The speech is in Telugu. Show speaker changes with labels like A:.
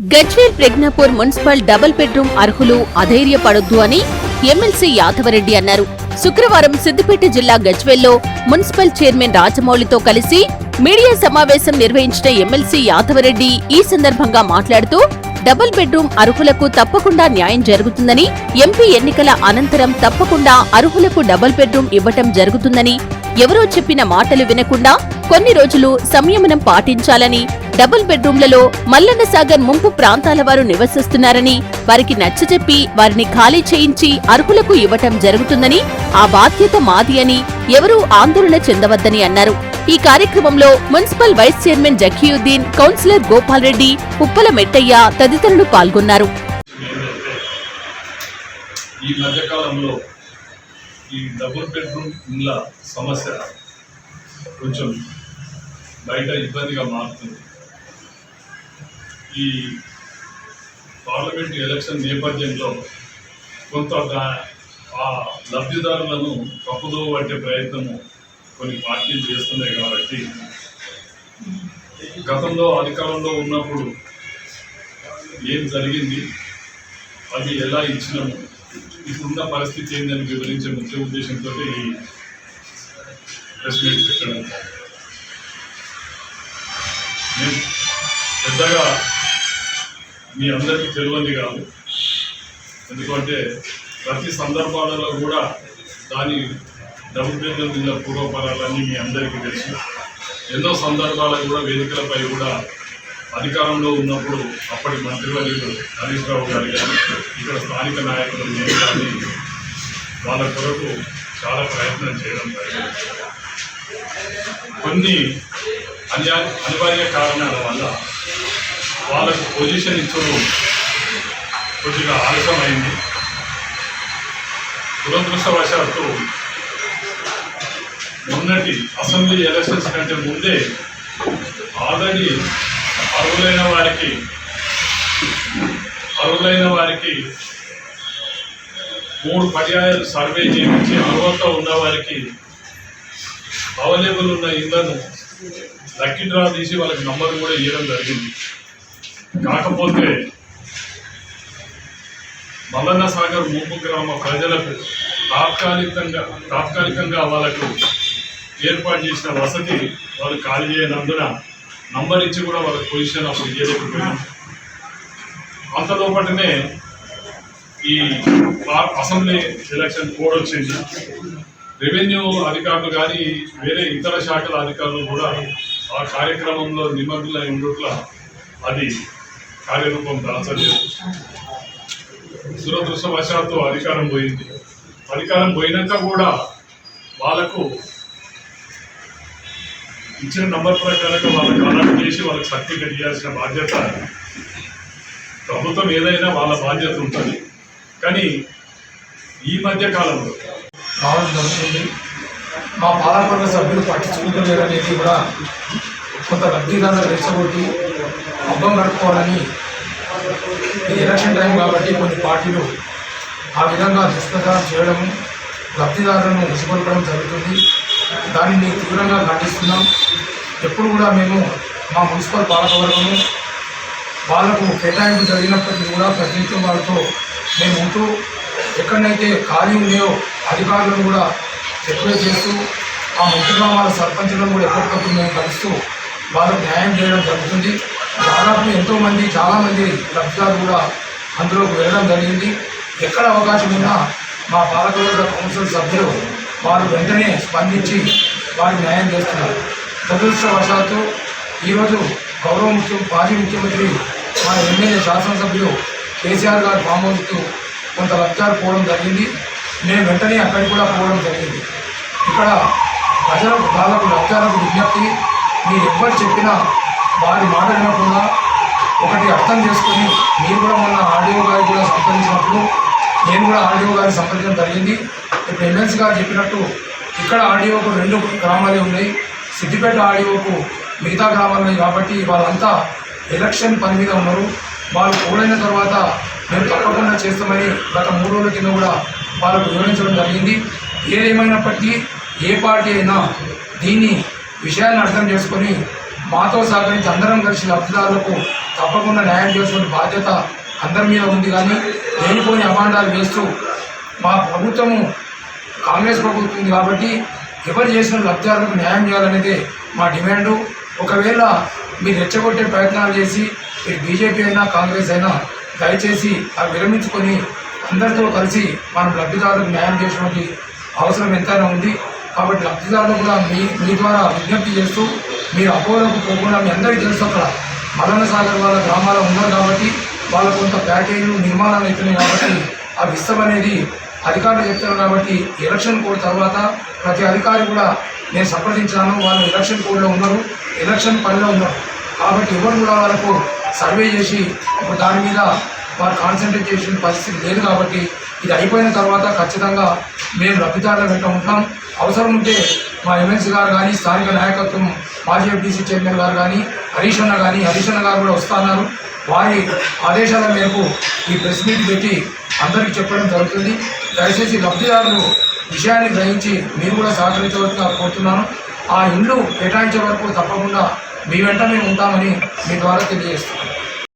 A: Gajwel Pragnapur municipal double bedroom అర్హులు అధైర్యపడొద్దు అని ఎమ్మెల్సీ యాదవరెడ్డి అన్నారు. శుక్రవారం సిద్దిపేట జిల్లా గజ్వేల్లో మున్సిపల్ చైర్మన్ రాజమౌళితో కలిసి మీడియా సమావేశం నిర్వహించిన ఎమ్మెల్సీ యాదవరెడ్డి ఈ సందర్భంగా మాట్లాడుతూ డబుల్ బెడ్రూమ్ అర్హులకు తప్పకుండా న్యాయం జరుగుతుందని ఎంపీ ఎన్నికల అనంతరం తప్పకుండా అర్హులకు డబుల్ బెడ్రూమ్ ఇవ్వటం జరుగుతుందని ఎవరో చెప్పిన మాటలు వినకుండా కొన్ని రోజులు సంయమనం పాటించాలని డబుల్ బెడ్రూమ్లలో మల్లన్న సాగర్ ముంపు ప్రాంతాల వారు నివసిస్తున్నారని వారికి నచ్చజెప్పి వారిని ఖాళీ చేయించి అర్హులకు ఇవ్వటం జరుగుతుందని ఆ బాధ్యత మాది అని ఎవరూ ఆందోళన చెందవద్దని అన్నారు. ఈ కార్యక్రమంలో municipal vice chairman Zakiuddin councillor Gopal Reddy Uppala Mettaiah తదితరులు పాల్గొన్నారు.
B: ఈ మధ్యకాలంలో ఈ డబుల్ బెడ్రూమ్ ఇళ్ళ సమస్య కొంచెం బయట ఇబ్బందిగా మారుతుంది. ఈ పార్లమెంట్ ఎలక్షన్ నేపథ్యంలో కొంత ఆ లబ్ధిదారులను తప్పుదో పట్టే ప్రయత్నము కొన్ని పార్టీలు చేస్తున్నాయి కాబట్టి గతంలో అధికారంలో ఉన్నప్పుడు ఏం జరిగింది? అది ఎలా ఇచ్చినాము? ఇప్పుడున్న పరిస్థితి ఏందని వివరించే ముఖ్య ఉద్దేశంతో ఈ ప్రెస్ మీట్ పెట్టడం. నేను పెద్దగా మీ అందరికీ తెలియంది కాదు. ఎందుకంటే ప్రతి సందర్భాలలో కూడా దాని డబ్బు మీద పూర్వపరాలన్నీ మీ అందరికీ తెలుసు. ఎన్నో సందర్భాలకు కూడా వేదికలపై కూడా అధికారంలో ఉన్నప్పుడు అప్పటి మంత్రివర్యులు హరీష్ రావు గారు కానీ ఇక్కడ స్థానిక నాయకులు నేను కానీ వాళ్ళ కొరకు చాలా ప్రయత్నం చేయడం జరిగింది. కొన్ని అన్యా అనివార్య కారణాల వల్ల వాళ్ళకు పొజిషన్ ఇచ్చడం కొద్దిగా ఆలస్యమైంది. దురదృష్టవశాత్తు మొన్నటి అసెంబ్లీ ఎలక్షన్స్ కంటే ముందే ఆల్రెడీ అర్హులైన వారికి అర్హులైన వారికి మూడు పర్యాయాలు సర్వే చేయించి అర్హత ఉన్న వారికి అవైలబుల్ ఉన్న ఇళ్ళను లక్కీ డ్రా తీసి వాళ్ళకి నంబర్ కూడా ఇవ్వడం జరిగింది. కాకపోతే మల్లన్న సాగర్ ముంపు గ్రామ ప్రజలకు తాత్కాలికంగా తాత్కాలికంగా వాళ్ళకు ఏర్పాటు చేసిన వసతి వాళ్ళు ఖాళీ చేయనందున నంబర్ ఇచ్చి కూడా వాళ్ళ పొజిషన్ అప్పుడు ఇవ్వలేకపోయినాం అంతలోపటినే ఈ అసెంబ్లీ ఎలక్షన్ కోడ్ వచ్చింది. రెవెన్యూ అధికారులు కానీ వేరే ఇతర శాఖల అధికారులు కూడా ఆ కార్యక్రమంలో నిమగ్నమై అది కార్యరూపం దాల్చలేదు. దురదృష్టవశాత్తు అధికారం పోయింది. అధికారం పోయినాక కూడా వాళ్ళకు ఇచ్చిన నంబర్ ప్రకారంగా వాళ్ళకి అలాట్ చేసి వాళ్ళకి సర్టిఫికెట్ ఇవ్వాల్సిన బాధ్యత ప్రభుత్వం ఏదైనా వాళ్ళ బాధ్యత ఉంటుంది. కానీ ఈ మధ్య కాలంలో
C: రావడం జరుగుతుంది. మా పాలకవర్గ సభ్యులు పట్టించుకుంటలేరనేది కూడా కొంత లబ్ధిదారులు రెచ్చగొట్టి అబ్బం గడుపుకోవాలని ఇది ఎలక్షన్ టైం కాబట్టి కొన్ని పార్టీలు ఆ విధంగా దుష్ప్రచారం చేయడము లబ్ధిదారులను ఉసిగొల్పడం జరుగుతుంది. దానిని తీవ్రంగా ఖండిస్తున్నాం. ఎప్పుడు కూడా మేము మా మున్సిపల్ పాలకవర్గము వాళ్ళకు కేటాయింపు జరిగినప్పటికీ కూడా ప్రతినిత్యం వాళ్ళతో మేము ఉంటూ ఎక్కడైతే ఖాళీ ఉన్నాయో అధికారులను కూడా ఎక్కువ చేస్తూ ఆ ముఖ్య గ్రామాల సర్పంచులను కూడా ఎప్పటికప్పుడు మేము కలుస్తూ వాళ్ళకు న్యాయం చేయడం జరుగుతుంది. దాదాపు ఎంతోమంది చాలామంది లబ్ధిదారులు కూడా అందులోకి వెళ్ళడం జరిగింది. ఎక్కడ అవకాశం ఉన్నా మా పాలకవర్గ కౌన్సిల్ సభ్యులు వారు వెంటనే స్పందించి వారికి న్యాయం చేస్తున్నారు. దురదృష్టవశాత్తు ఈరోజు గౌరవ ముఖ్య మాజీ ముఖ్యమంత్రి మా ఎమ్మెల్యే శాసనసభ్యులు కేసీఆర్ గారు ఫామ్ హౌస్కు కొంత లబ్ధారు పోవడం జరిగింది. నేను వెంటనే అక్కడికి కూడా పోవడం జరిగింది. ఇక్కడ ప్రజలకు వాళ్ళకు లబ్ధాలకు విజ్ఞప్తి మీరు ఎవ్వరు చెప్పినా వారి అర్థం చేసుకొని మీరు కూడా మొన్న ఆర్డీఓ గారికి కూడా సంప్రదించినప్పుడు నేను కూడా ఆర్డీఓ గారిని సంప్రదించడం జరిగింది. ఇప్పుడు ఎమ్మెల్సీ గారు చెప్పినట్టు ఇక్కడ ఆర్డీఓకు రెండు గ్రామాలే ఉన్నాయి. సిద్దిపేట ఆర్డీఓకు మిగతా గ్రామాలు కాబట్టి వాళ్ళంతా ఎలక్షన్ పని మీద ఉన్నారు. వాళ్ళు కూడైన తర్వాత మేము తప్పకుండా చేస్తామని గత మూడు రోజుల కింద కూడా వాళ్ళకు వివరించడం జరిగింది. ఏదేమైనప్పటికీ ఏ పార్టీ అయినా దీన్ని విషయాన్ని అర్థం చేసుకొని మాతో సహకరించి అందరం కలిసి లబ్ధిదారులకు తప్పకుండా న్యాయం చేసిన బాధ్యత అందరి మీద ఉంది కానీ లేనిపోని అభాండాలు వేస్తూ మా ప్రభుత్వము కాంగ్రెస్ ప్రభుత్వం ఉంది కాబట్టి ఎవరు చేసిన లబ్ధిదారులకు న్యాయం చేయాలనేదే మా డిమాండు. ఒకవేళ మీరు రెచ్చగొట్టే ప్రయత్నాలు చేసి మీరు బీజేపీ అయినా కాంగ్రెస్ అయినా దయచేసి అవి విరమించుకొని అందరితో కలిసి మనం లబ్ధిదారులకు న్యాయం చేసినటువంటి అవసరం ఎంతైనా ఉంది. కాబట్టి లబ్ధిదారులు కూడా మీ మీ ద్వారా విజ్ఞప్తి చేస్తూ మీరు అపోహలకు పోకుండా మీ అందరికీ తెలుసు అక్కడ మదన సాగర్ వాళ్ళ గ్రామాల్లో ఉన్నారు కాబట్టి వాళ్ళ కొంత ప్యాకేజీలు నిర్మాణాలు అవుతున్నాయి కాబట్టి ఆ విస్తం అనేది అధికారులు చెప్తారు కాబట్టి ఎలక్షన్ కోడ్ తర్వాత ప్రతి అధికారి కూడా నేను సంప్రదించాను వాళ్ళు ఎలక్షన్ కోడ్లో ఉన్నారు ఎలక్షన్ పనిలో ఉన్నారు. కాబట్టి ఎవరు కూడా వాళ్ళకు సర్వే చేసి దాని మీద వారు కాన్సన్ట్రేట్ చేసిన పరిస్థితి లేదు కాబట్టి ఇది అయిపోయిన తర్వాత ఖచ్చితంగా మేము లబ్ధిదారుల వెంట ఉంటాం. అవసరం ఉంటే మా ఎమ్మెల్సీ గారు కానీ స్థానిక నాయకత్వం మాజీ ఎఫ్డీసీ చైర్మన్ గారు కానీ హరీష్ అన్న కానీ హరీష్ అన్న గారు కూడా వస్తున్నారు వారి ఆదేశాల మేరకు ఈ ప్రెస్ మీట్ పెట్టి అందరికీ చెప్పడం జరుగుతుంది. దయచేసి లబ్ధిదారులు విషయాన్ని గ్రహించి మీరు కూడా సహకరించవలసిన కోరుతున్నాను. ఆ ఇండ్లు కేటాయించే వరకు తప్పకుండా మీ వెంట మేము ఉంటామని మీ ద్వారా తెలియజేస్తున్నాను